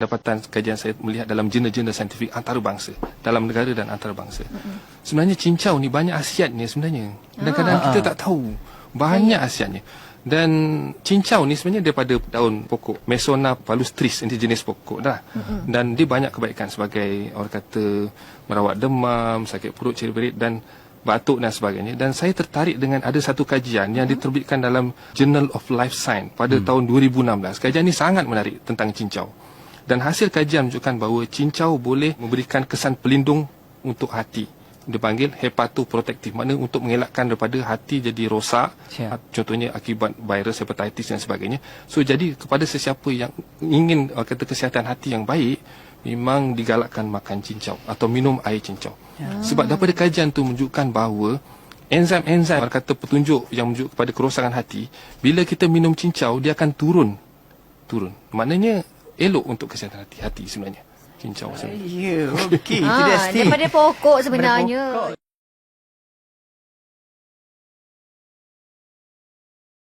dapatan kajian saya melihat dalam jurnal-jurnal saintifik antarabangsa dalam negara dan antarabangsa. Mm-hmm. Sebenarnya cincau ni banyak khasiatnya sebenarnya. Dan kadang Ah. kita tak tahu banyak khasiatnya. Dan cincau ni sebenarnya daripada daun pokok Mesona palustris ini jenis pokok dah. Mm-hmm. Dan dia banyak kebaikan sebagai orang kata merawat demam, sakit perut, cerit-berit dan batuk dan sebagainya dan saya tertarik dengan ada satu kajian yang diterbitkan dalam Journal of Life Science pada hmm. tahun 2016. Kajian ini sangat menarik tentang cincau. Dan hasil kajian menunjukkan bahawa cincau boleh memberikan kesan pelindung untuk hati. Dia panggil hepatoprotektif. Maknanya untuk mengelakkan daripada hati jadi rosak. Siap. Ha- Contohnya akibat virus hepatitis dan sebagainya. So jadi kepada sesiapa yang ingin uh, kata kesihatan hati yang baik, memang digalakkan makan cincau atau minum air cincau. Ya. Sebab daripada kajian tu menunjukkan bahawa enzim-enzim kata petunjuk yang menunjuk kepada kerosakan hati, bila kita minum cincau dia akan turun. Turun. Maknanya elok untuk kesihatan hati hati sebenarnya. Cincau sebenarnya. Ya, okey. Itu dia Steve. daripada pokok sebenarnya. Daripada pokok.